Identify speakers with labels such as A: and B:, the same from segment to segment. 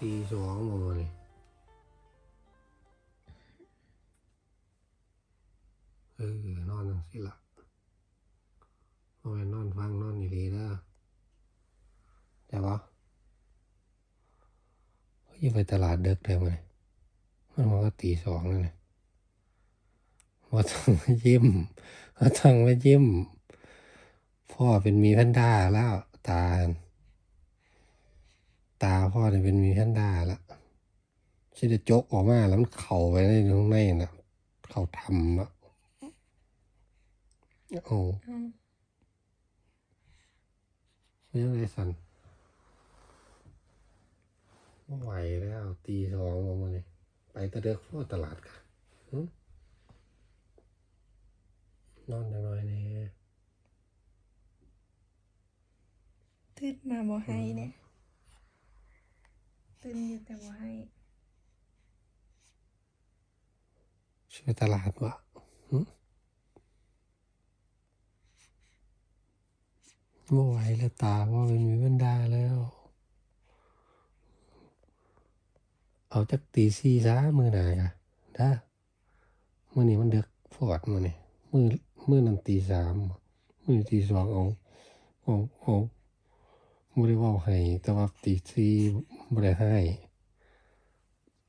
A: ตีสองมานี่เออนอนจังสิละโอ้ยนอนฟังนอนอีหลีเด้อแต่ว่าอยู่ไปตลาดเด็กได้ไหมมันมันก็ตีสองแล้วเนี่ยว่าต้องมายิ้มว่าต้องมายิ้ม พ่อเป็นมีแพนดาแล้วตา ตาพ่อเนี่ยเป็นมีแพนด้าแล้วชิจะโจกออกมาแล้วมันเข่าไปในข้างในนะเข่าทำแล้วโอ้ไม่ยังไงสันไม่ไหวแล้ว ตีสองมาวันนี้ไปตะเด็กพ่อตลาดกันหึนอนจังหน่อยนี่
B: ตื่นมาบ่ให้เนี่ย ตื่นอยู่แต่บ่ให้
A: ช่วยตลาดวะหึไม่ไหวแล้วตาว่าเป็นมีบรรดาแล้ว เอาจักตีสี่ซะมือหนากะได้มือนี้มันเด็กฟอดมือนี่มือมือนันตีสามมือตีสองเอาเอาเอาไม่ได้ว่าให้แต่ว่าตีสี่ ไม่ได้ให้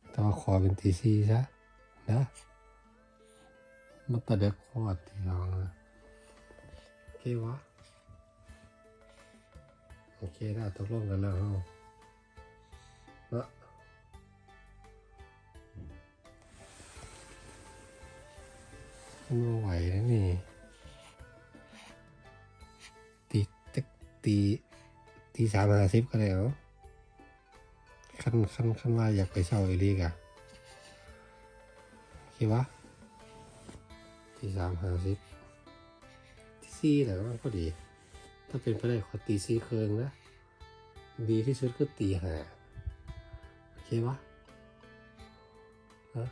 A: แต่ว่าขอเป็นตีสี่ซะนะมันตะเด็กฟอดตีสองนะโอเควะ โอเคได้ตกลงกันแล้วเนาะเนะมันไม่ไหวแล้วนี่ตีตกตีตีสามห้าสิบก็ได้เหรอ ขั้นขั้นขั้นว่าอยากไปเช่าอีลีกอะคิดว่าตีสามห้าสิบตีสี่แหละมันก็ดี ถ้าเป็นไปได้ขอตีสี่เคืองนะ ดีที่สุดก็ตีห้าโอเควะฮะ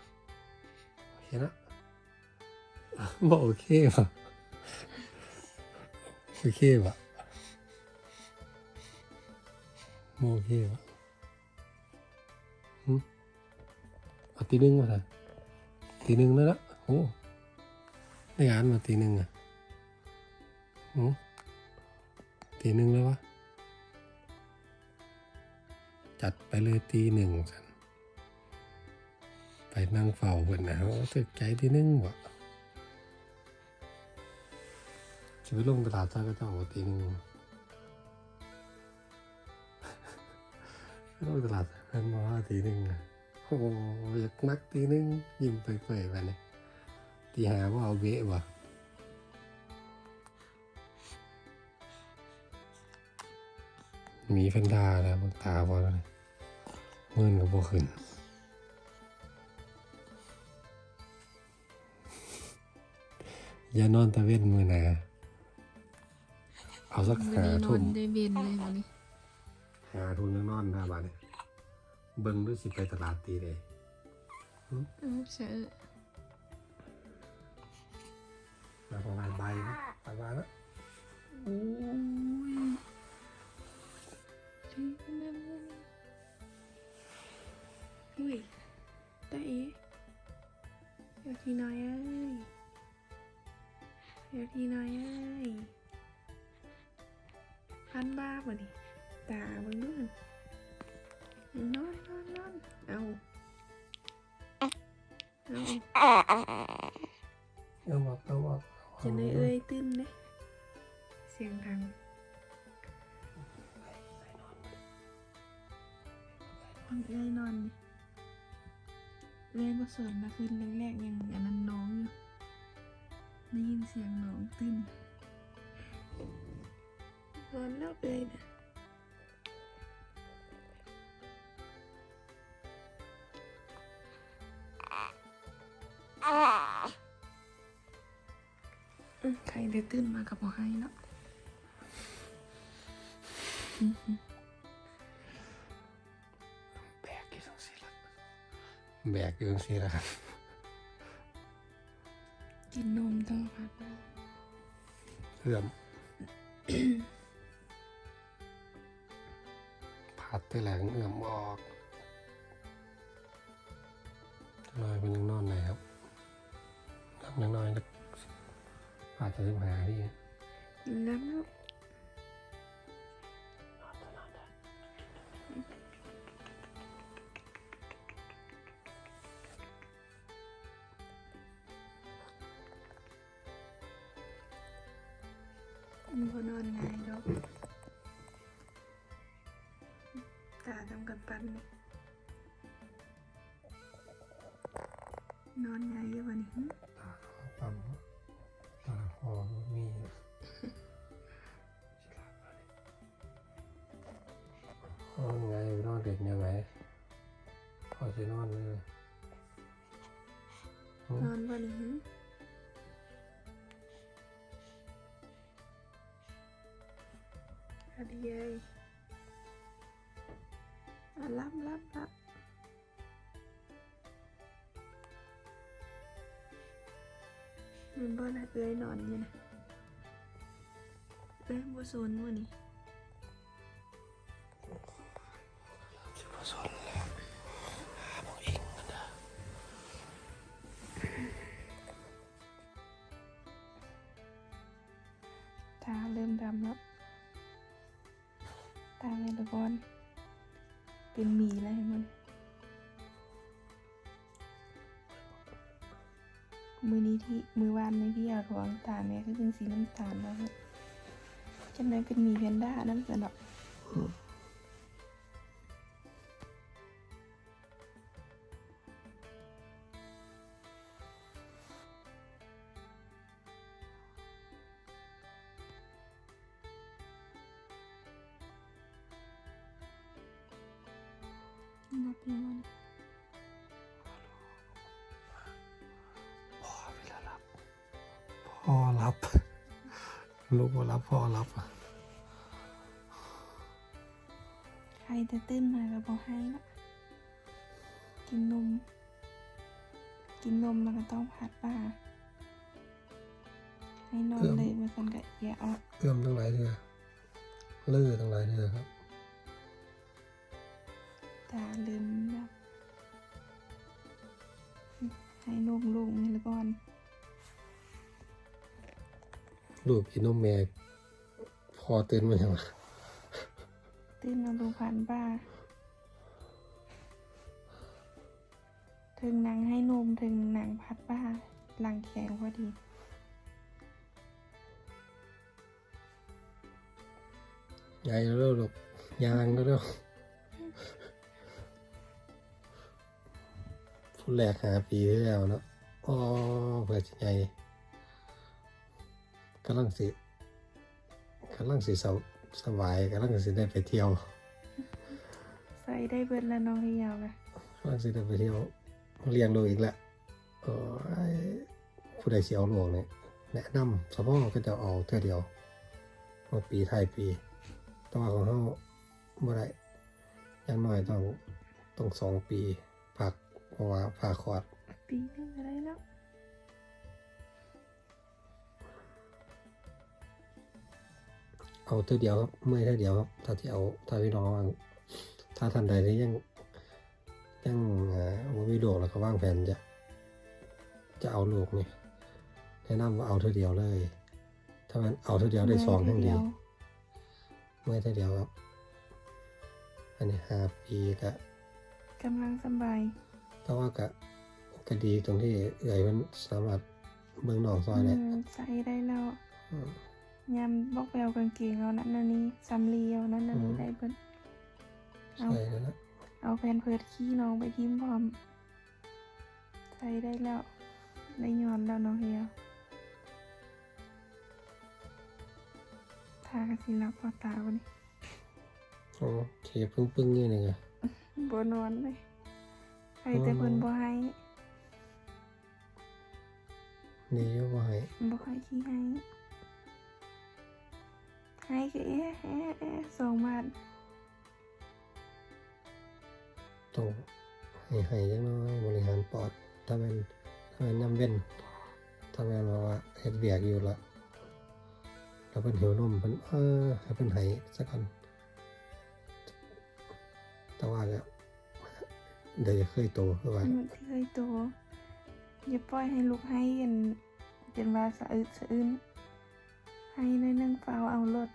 A: โอเคนะบอกโอเคปะโอเคปะโอเคปะ เอาตีหนึ่งมาสิตีหนึ่งแล้วนะโอ้ได้อ่านมาตีหนึ่งอะหึตีหนึ่งแล้ววะ จัดไปเลยตีหนึ่งสันไปนั่งเฝ้าเพื่อนนะว่าตึกใจตีหนึ่งวะชีวิตลงตลาดซะก็จะออกมาตีหนึงลงตลาดกันมาว่าตีหนึ่งอะ อ้โหอยากนักตีหนึ่งยิ้มเปื่อยๆไปเลยตีหาว่าเอาเบะวะมีแฟนดาแล้วบางตาบอลเลยเงินกับโบขึ้นอย่านอนตะเวนมือหนาเอาสัก
B: บ่
A: หา
B: ได้นอ
A: ทุ่
B: น
A: ม
B: ได้เวียนเลยวันนี้
A: หาทุ่มยังนอนหน้าบ้านเนี่ย เบิ่งด้วยสิไปตลาดตีเลย
B: เออเสือ
A: มาประมาณใบนะประมาณนะ
B: โอ้ยดีนั่นอุ้ยตาเอ๋อยากทีน้อยเอ้ยอยากทีน้อยเอ้ยพันบ้าบ่ดิตาเบิ่งดูหั่ นนอนนอนนอนเอาเอา
A: เอาบอกเอาบอก
B: จะได้เอ้ยตื้นเด้เสียงดังมันเอ้ยนอนดิเอ้ยมาสวนมาคืนแรกๆยังอันนั้นน้องอยู่ได้ยินเสียงน้องตื้นนอนแล้วเอ้ยนะ ใครได้ตื้นมากับหมอให้เนาะ
A: แบกอยู่ทั้งสี่ละแบกอยู่ทั้งสี่ละครับ
B: กินนมต่อค่ะ
A: เรื่อมผัดแต่แหลงเอื่อมออกจักหน้อยเป็นยังนอนไหนครับ นับยังน้อยจะอาจจะสิบหาที่
B: แล้วนาะมันบ่นอนง่ายดอกตาทำกันปันนี่นอนง่ายอยู่วันนี้
A: นอนไงนอนเด็กยังไงพอจะนอนเลย
B: นอนวันนี้หึอะดีเอ้ยอะรับรับรับมันบ่ละเอ้ยนอนอยู่นะเอ้ยบ่สนวันนี้ ตาเมลกอนเป็นมีแล้วเห็นมันมือนี้ที่มือวานในพี่เอาทวงตาแม่ก็เป็นสีน้ำตาลแล้วครับจำได้เป็นมีแพนด้านั่นสนับ
A: ลูกมารับพ่อรับอะ
B: ใครจะตื้นมาก็บอกให้ละกินนม กินนมแล้วก็ต้องผัดป่าให้นอนเลยมาสันกะอย่าเอา
A: เอื้อมตั้งหลายเดือเลื่อตั้งหลายเดือครับ
B: ตาลืมแบบให้นมลูกนี่แล้วก่อน
A: ลูกกินนมแม่พอตื่นมาอย่างไร
B: ตื้นมาดูผ่านป้าถึงหนังให้นมถึงหนังพัดป้าหลังแข็งพอดี
A: ใหญ่แล้วลูกยางแล้วลูกผู้แรกหาปีที่แล้วเนาะอ๋อเพื่อจะใหญ่ กำลังสิกำลังสิสบสบายกำลังสิได้ไปเที่ยว
B: ใส่ได้เบิดแล้วน้องให้ยาวเลย
A: ว่าสิได้ไปเที่ยวเลี้ยงลูกอีกแล้วเออผู้ใดเสียเอาลูกเนี่ยแนะนำสมองก็จะเอาเท่าเดียวว่าปีไทยปีแตัวาของเขาเมื่อไรอย่างน้อยต้องต้องสองปีผักเพราะว่าผ่าคลอด
B: ปีนึงอะไร
A: เอาเท่าเดียวครับไม่เท่าเดียวครับถ้าที่เอาถ้าพี่น้องวางถ้าท่านใดที่ยังยังเอ่อบ่มีลูกแล้วก็วางแผนจะ จะเอาลูกนี่แนะนำว่าเอาเท่าเดียวเลย ถ้ามันเอาเท่าเดียวได้สองทั้งดีไม่เท่าเดียวครับ อันนี้ห้าปีก็
B: กำลังสบาย
A: แต่ว่าก็ก็ดีตรงที่เอื่อยมันสามารถเบื้องนอกซอยได้
B: อืมใส่ได้แล้ว
A: อืม
B: ยำบอกแปลวกางเกงเอานั้นอันนี้ซัมรีเอานั้นอันนี้
A: อืม
B: ได้เบิดเอา
A: ใช่แล้วนะ
B: เอาแพนเพิร์ดขี้น้องไปทิ้มพร้อมใส่ได้แล้วได้ยอนแล้วน้องเฮียวทากระสิรับพอตาวันนี้
A: โอ้เทียปึ้งปึ้งๆนี่เลยไง
B: บนอนเลยใครแต่เพิ่นบ่ให้
A: ดีอยู่ว่าให้
B: บ่ค่อยขี้ให้ ให้ก็เอ๊ะเอ๊ะเอ๊ะสองบาท
A: ต้องให้ให้จังน้อยบริหารปอดถ้ามันถ้ามันน้ำเว้นถ้ามันบอกว่าเฮ็ดเบียกอยู่ละแล้วเป็นหิวนมเป็นเออให้เป็นให้สักกันแต่ว่าก็เดี๋ยวจะเคยโตคือว่า
B: มันเคยโตอย่าปล่อยให้ลูกให้เย็นจนว่าสะอึดสะอื้น ให้ในอยหนึงเฝ้าเอารถ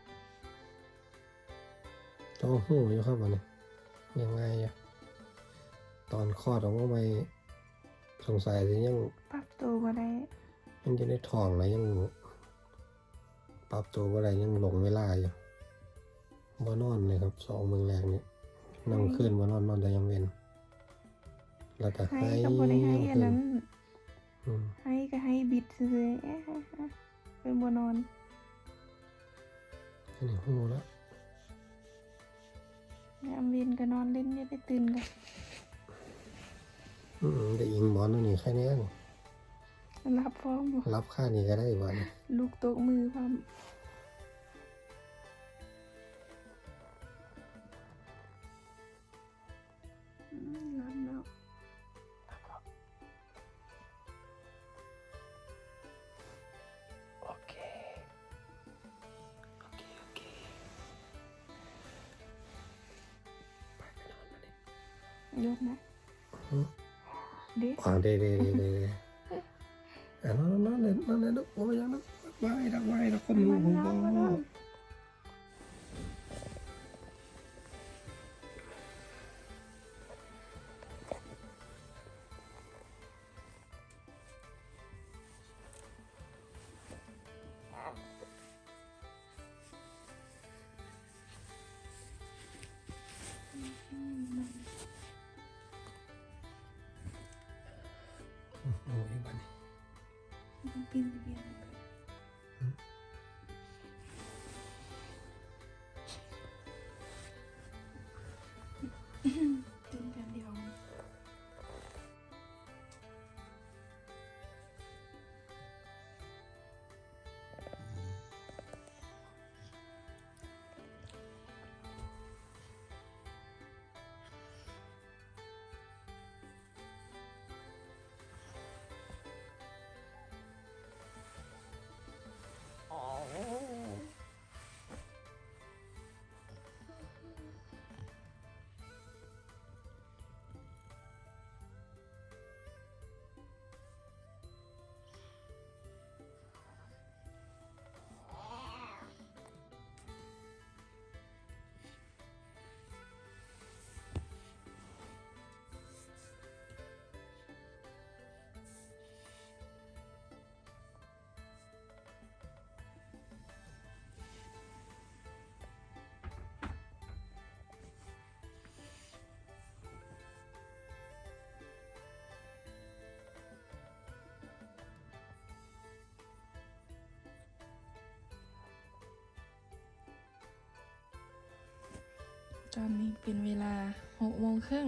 A: ต้องหูอยู่ครับวันนี้ยังไงอะตอนคลอดออกมาไม่สงสัยจะยัง
B: ปรับตัวบ่ได้
A: ยังจะได้ท้องแล้วยังปรับตัวอะไรยังหลงเวลาอยู่บ่นอนเลยครับสองเมืองแรกนี่นั่งขึ้นบ่นอนนอนแต่ยังเว้นแล้วก็
B: ให้
A: ให้
B: ก็บ่ได้ให้อันนั้น
A: อืม
B: ให้ก็ให้บิดซื่อๆเอ๊ะเป็นบ่นอน
A: อันนี้หูแล้ว
B: ยามเวียนก็นอนเล่นอย่าได้ตื่นกัน
A: อืมได้อิงหมอนตัวนี้แค่นี้นี่
B: รับพร้อมบ่
A: รับค่านี้ก็ได้บ้านี่
B: ลูกตกมือพร้อม ยกนะ
A: อืม
B: เด็ก
A: อ่าเด้เด้เด้เด้อ่านอนนอนเลยนอนเลยลูกโอ้ยยังลูกไหวดักไหวดักคนหูหูบ่โอ้ยบ้า นี่
B: มันปีน ตอนนี้เป็นเวลาหกโมงครึ่ง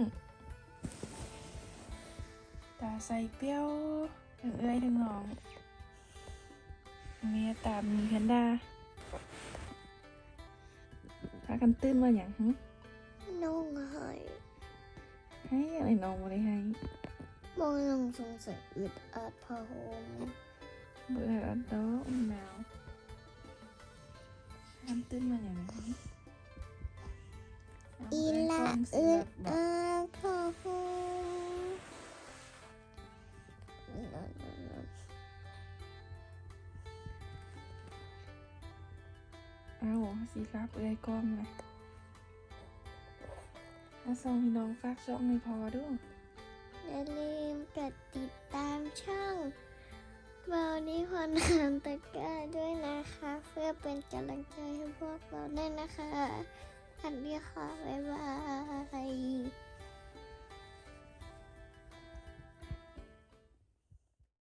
B: ตาใส่เปรี้ยวทั้งเอ้ยทั้งน้อง เมียตามมีแพนด้าพากันตื่นมาอย่างหึ
C: น้องหาย
B: ให้อะไรน้องมาเลยให้
C: มองยังสงสัยอึดอัดพะหม
B: เบื่อแล้วเด้ออุ่นหนาวพากันตื่นมาอย่างหึเอา
C: อี
B: เย
C: ละ
B: ฟังสิ
C: อึด
B: บอก
C: อัดพะหม
B: เอาสิครับเอ้ยกล้อมเลยแล้วส่งพี่น้องฝากช่องในพอด้วย
C: อย่าลืมกดติดตามช่องเบานี้พอนามตะกร้าด้วยนะคะ เพื่อเป็นกำลังใจให้พวกเราด้วยนะคะ สวัสดีค่ะ บ๊ายบาย